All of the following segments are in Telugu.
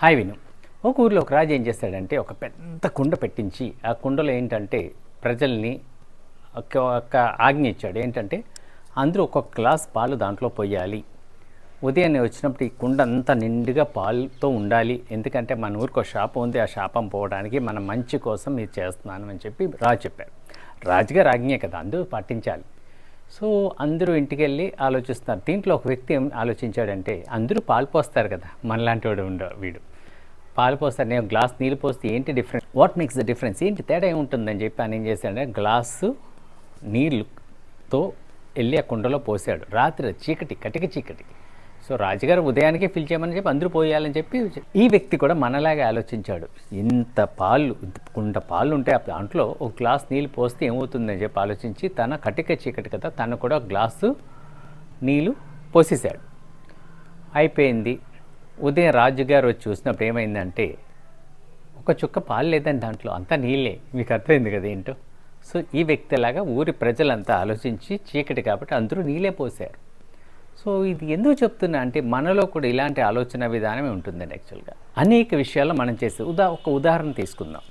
హాయ్ విను. ఒక ఊరిలో ఒక రాజు ఏం చేస్తాడంటే ఒక పెద్ద కుండ పెట్టించి ఆ కుండలో ఏంటంటే ప్రజల్ని ఒక ఒక ఆజ్ఞ ఇచ్చాడు. ఏంటంటే అందరూ ఒక్కొక్క గ్లాస్ పాలు దాంట్లో పోయాలి. ఉదయాన్నే వచ్చినప్పుడు ఈ కుండ అంతా నిండుగా పాలుతో ఉండాలి. ఎందుకంటే మన ఊరికి ఒక శాపం ఉంది. ఆ శాపం పోవడానికి మన మంచి కోసం ఇది చేస్తున్నాను అని చెప్పి రాజు చెప్పారు రాజుగారు ఆజ్ఞే కదా అందరూ పాటించాలి సో అందరూ ఇంటికి వెళ్ళి ఆలోచిస్తారు దీంట్లో ఒక వ్యక్తి ఏం ఆలోచించాడంటే అందరూ పాలు పోస్తారు కదా మనలాంటి వాడు ఉండ వీడు. పాలు పోస్తారు నేను గ్లాస్ నీళ్ళు పోస్తే ఏంటి difference what makes the difference ఏంటి తేడా ఏముంటుందని చెప్పి ఆయన ఏం చేశాడంటే గ్లాసు నీళ్ళుతో వెళ్ళి ఆ కుండలో పోసాడు రాత్రి చీకటి కటిక చీకటి. సో రాజుగారు ఉదయానికే ఫిల్ చేయమని చెప్పి అందరూ పోయాలని చెప్పి ఈ వ్యక్తి కూడా మనలాగే ఆలోచించాడు. ఇంత పాలు ఇంత కుండ పాలు ఉంటే దాంట్లో ఒక గ్లాస్ నీళ్ళు పోస్తే ఏమవుతుందని చెప్పి ఆలోచించి తన కటిక చీకటి కదా తను కూడా గ్లాసు నీళ్ళు పోసేసాడు అయిపోయింది. ఉదయం రాజుగారు వచ్చి చూసినప్పుడు ఏమైందంటే ఒక చుక్క పాలు లేదని దాంట్లో అంతా నీళ్ళే. మీకు అర్థమైంది కదా ఏంటో? సో ఈ వ్యక్తిలాగా ఊరి ప్రజలంతా ఆలోచించి చీకటి కాబట్టి అందరూ నీళ్ళే పోసారు సో ఇది ఎందుకు చెప్తున్నా అంటే మనలో కూడా ఇలాంటి ఆలోచన విధానమే ఉంటుందండి యాక్చువల్గా. అనేక విషయాల్లో మనం చేసే ఉదా ఒక ఉదాహరణ తీసుకుందాం.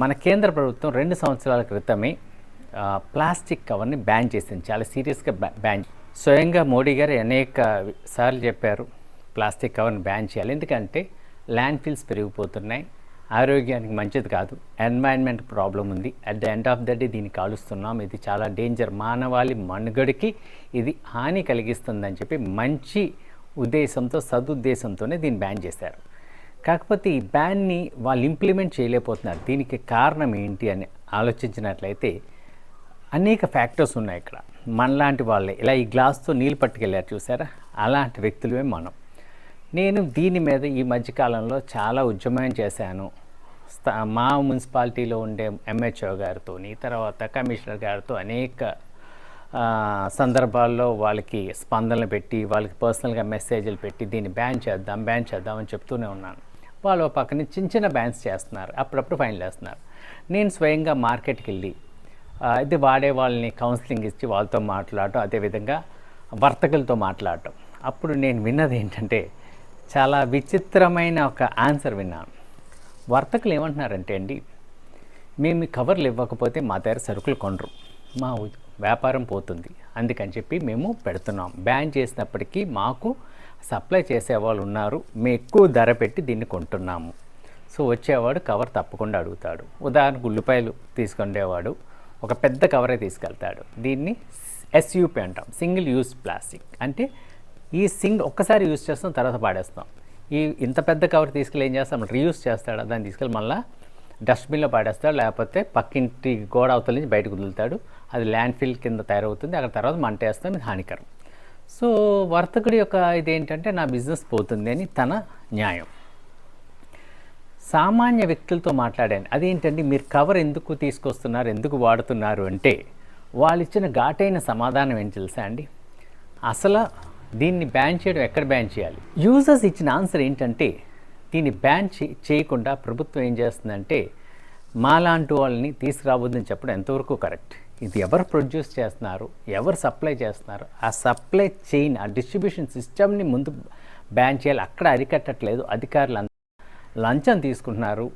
మన కేంద్ర ప్రభుత్వం రెండు సంవత్సరాల క్రితమే ప్లాస్టిక్ కవర్ని బ్యాన్ చేసింది. చాలా సీరియస్గా బ్యాన్ స్వయంగా మోడీ గారు అనేక సార్లు చెప్పారు ప్లాస్టిక్ కవర్ని బ్యాన్ చేయాలి. ఎందుకంటే ల్యాండ్ ఫిల్స్ పెరిగిపోతున్నాయి. ఆరోగ్యానికి మంచిది కాదు. ఎన్వైర్న్మెంట్ ప్రాబ్లం ఉంది. At the end of the day దీన్ని కాలుస్తున్నాం. ఇది చాలా డేంజర్ మానవాళి మనుగడికి ఇది హాని కలిగిస్తుందని చెప్పి మంచి ఉద్దేశంతో సదుద్దేశంతోనే దీన్ని బ్యాన్ చేశారు. కాకపోతే ఈ బ్యాన్ని వాళ్ళు ఇంప్లిమెంట్ చేయలేకపోతున్నారు. దీనికి కారణం ఏంటి అని ఆలోచించినట్లయితే అనేక ఫ్యాక్టర్స్ ఉన్నాయి ఇక్కడ. మనలాంటి వాళ్ళే. ఇలా ఈ గ్లాస్తో నీళ్ళు పట్టుకెళ్ళారు చూసారా? అలాంటి వ్యక్తులమే మనం. నేను దీని మీద ఈ మధ్యకాలంలో చాలా ఉద్యమం చేశాను. మా మున్సిపాలిటీలో ఉండే ఎంహెచ్ఓ గారితో తర్వాత కమిషనర్ గారితో అనేక సందర్భాల్లో వాళ్ళకి స్పందనలు పెట్టి వాళ్ళకి పర్సనల్గా మెసేజ్లు పెట్టి దీన్ని బ్యాన్ చేద్దాం బ్యాన్ చేద్దాం అని చెప్తూనే ఉన్నాను. వాళ్ళు పక్కనే పక్కన చిన్న చిన్న బ్యాన్స్ చేస్తున్నారు అప్పుడప్పుడు ఫైన్లు వేస్తున్నారు నేను స్వయంగా మార్కెట్కి వెళ్ళి ఇది వాడే వాళ్ళని కౌన్సిలింగ్ ఇచ్చి వాళ్ళతో మాట్లాడటం అదేవిధంగా వర్తకులతో మాట్లాడటం. అప్పుడు నేను విన్నది ఏంటంటే చాలా విచిత్రమైన ఒక ఆన్సర్ విన్నాను. వర్తకులు ఏమంటున్నారంటే అండి మేము కవర్లు ఇవ్వకపోతే మా దగ్గర సరుకులు కొనరు. మా వ్యాపారం పోతుంది. అందుకని చెప్పి మేము పెడుతున్నాం. బ్యాన్ చేసినప్పటికీ మాకు సప్లై చేసేవాళ్ళు ఉన్నారు. మేము ఎక్కువ ధర పెట్టి దీన్ని కొంటున్నాము. సో వచ్చేవాడు కవర్ తప్పకుండా అడుగుతాడు. ఉదాహరణకు ఉల్లిపాయలు తీసుకునేవాడు ఒక పెద్ద కవరే తీసుకెళ్తాడు. దీన్ని ఎస్యూపీ అంటాం. Single use plastic. అంటే ఈ సింగ్ ఒక్కసారి యూజ్ చేస్తాం తర్వాత పాడేస్తాం. ఈ ఇంత పెద్ద కవర్ తీసుకెళ్ళి ఏం చేస్తాం రీయూస్ చేస్తాడు. దాన్ని తీసుకెళ్ళి మళ్ళీ డస్ట్బిన్లో పాడేస్తాడు. లేకపోతే పక్కింటి గోడ అవతల నుంచి బయటకు వదులుతాడు. అది ల్యాండ్ఫిల్ కింద తయారవుతుంది. అక్కడ తర్వాత మంట వేస్తాం. ఇది హానికరం. సో వర్తకుడి యొక్క ఇదేంటంటే నా బిజినెస్ పోతుంది అని తన న్యాయం. సామాన్య వ్యక్తులతో మాట్లాడాను. అదేంటండి? మీరు కవర్ ఎందుకు తీసుకొస్తున్నారు? ఎందుకు వాడుతున్నారు? అంటే వాళ్ళు ఇచ్చిన ఘాటైన సమాధానం ఏం తెలుసా అండి? అసలు దీన్ని బ్యాన్ చేయడం ఎక్కడ బ్యాన్ చేయాలి? యూజర్స్ ఇచ్చిన ఆన్సర్ ఏంటంటే దీన్ని బ్యాన్ చేయకుండా ప్రభుత్వం ఏం చేస్తుందంటే మాలాంటి వాళ్ళని తీసుకురావద్దని చెప్పడం ఎంతవరకు కరెక్ట్ ఇది ఎవరు ప్రొడ్యూస్ చేస్తున్నారు? ఎవరు సప్లై చేస్తున్నారు? ఆ సప్లై చైన్ ఆ డిస్ట్రిబ్యూషన్ సిస్టమ్ని ముందు బ్యాన్ చేయాలి. అక్కడ అరికట్టట్లేదు. అధికారులు అంత లంచం తీసుకుంటున్నారు.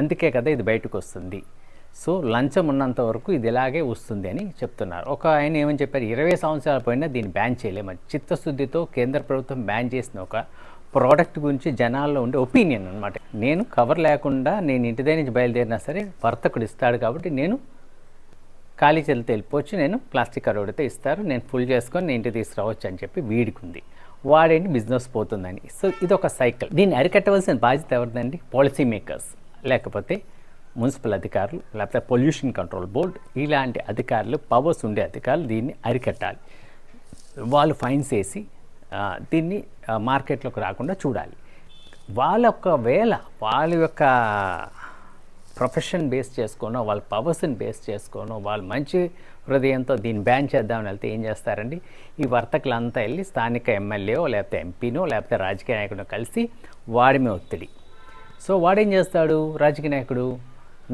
అందుకే కదా ఇది బయటకు వస్తుంది. సో లంచం ఉన్నంత వరకు ఇది ఇలాగే వస్తుంది అని చెప్తున్నారు. ఒక ఆయన ఏమని చెప్పారు? ఇరవై సంవత్సరాల పోయినా దీన్ని బ్యాన్ చేయలేమని చిత్తశుద్ధితో కేంద్ర ప్రభుత్వం బ్యాన్ చేసిన ఒక ప్రోడక్ట్ గురించి జనాల్లో ఉండే ఒపీనియన్ అనమాట నేను కవర్ లేకుండా నేను ఇంటి దగ్గర నుంచి బయలుదేరినా సరే వర్తకుడు ఇస్తాడు కాబట్టి నేను ఖాళీ చేతితో వెళ్ళిపోవచ్చు. నేను ప్లాస్టిక్ కవర్ అడిగితే ఇస్తారు. నేను ఫుల్ చేసుకొని నేను ఇంటి తీసుకురావచ్చు అని చెప్పి వీడికి ఉంది వాడేంటి? బిజినెస్ పోతుందని. సో ఇది ఒక సైకిల్ దీన్ని అరికట్టవలసిన బాధ్యత ఎవరిదండి? పాలసీ మేకర్స్ లేకపోతే మున్సిపల్ అధికారులు లేకపోతే పొల్యూషన్ కంట్రోల్ బోర్డ్ ఇలాంటి అధికారులు పవర్స్ ఉండే అధికారులు దీన్ని అరికట్టాలి. వాళ్ళు ఫైన్స్ వేసి దీన్ని మార్కెట్లోకి రాకుండా చూడాలి. వాళ్ళ యొక్క వేళ వాళ్ళ యొక్క ప్రొఫెషన్ బేస్ చేసుకోనో వాళ్ళ పవర్స్ని బేస్ చేసుకోనో వాళ్ళు మంచి హృదయంతో దీన్ని బ్యాన్ చేద్దామని వెళ్తే ఏం చేస్తారండి? ఈ వర్తకులంతా వెళ్ళి స్థానిక ఎమ్మెల్యేో లేకపోతే ఎంపీనో లేకపోతే రాజకీయ నాయకుడినో కలిసి వాడి మీద ఒత్తిడి. సో వాడేం చేస్తాడు రాజకీయ నాయకుడు?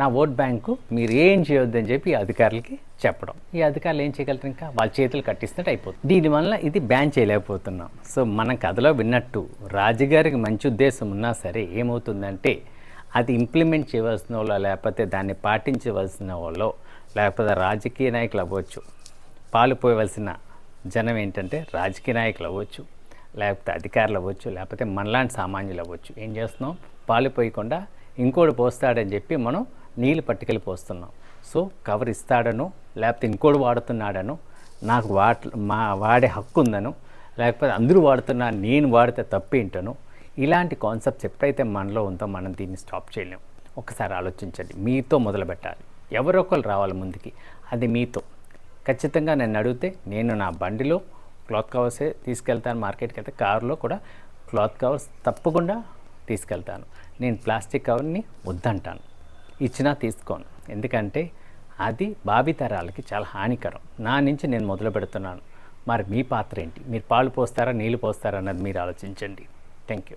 నా ఓట్ బ్యాంకు మీరు ఏం చేయొద్దని చెప్పి అధికారులకి చెప్పడం. ఈ అధికారులు ఏం చేయగలరు ఇంకా? వాళ్ళ చేతులు కట్టిస్తున్నట్టు అయిపోతుంది. దీనివల్ల ఇది బ్యాన్ చేయలేకపోతున్నాం. సో మన కథలో విన్నట్టు రాజుగారికి మంచి ఉద్దేశం ఉన్నా సరే ఏమవుతుందంటే అది ఇంప్లిమెంట్ చేయవలసిన వాళ్ళు లేకపోతే దాన్ని పాటించవలసిన వాళ్ళు లేకపోతే రాజకీయ నాయకులు అవ్వచ్చు. పాలుపోయవలసిన జనం ఏంటంటే రాజకీయ నాయకులు అవ్వచ్చు లేకపోతే అధికారులు అవ్వచ్చు లేకపోతే మనలాంటి సామాన్యులు అవ్వచ్చు. ఏం చేస్తున్నాం? పాలుపోయకుండా ఇంకోటి పోస్తాడని చెప్పి మనం నీళ్ళు పట్టుకెళ్ళి పోస్తున్నాం. సో కవర్ ఇస్తాడనో లేకపోతే ఇంకోటి వాడుతున్నాడనో నాకు వాట్ మా వాడే హక్కు ఉందను లేకపోతే అందరూ వాడుతున్నా నేను వాడితే తప్పేంటనో ఇలాంటి కాన్సెప్ట్స్ ఎప్పుడైతే మనలో ఉందో మనం దీన్ని స్టాప్ చేయలేం. ఒకసారి ఆలోచించండి. మీతో మొదలు పెట్టాలి ఎవరో ఒకరు రావాలి ముందుకి. అది మీతో. ఖచ్చితంగా నన్ను అడిగితే నేను నా బండిలో క్లాత్ కవర్సే తీసుకెళ్తాను మార్కెట్కి వెళ్తే కారులో కూడా క్లాత్ కవర్స్ తప్పకుండా తీసుకెళ్తాను. నేను ప్లాస్టిక్ కవర్ని వద్దంటాను. ఇచ్చినా తీసుకోను. ఎందుకంటే అది భావితరాలకి చాలా హానికరం. నా నుంచి నేను మొదలు పెడుతున్నాను. మరి మీ పాత్ర ఏంటి? మీరు పాలు పోస్తారా నీళ్ళు పోస్తారా అన్నది మీరు ఆలోచించండి. Thank you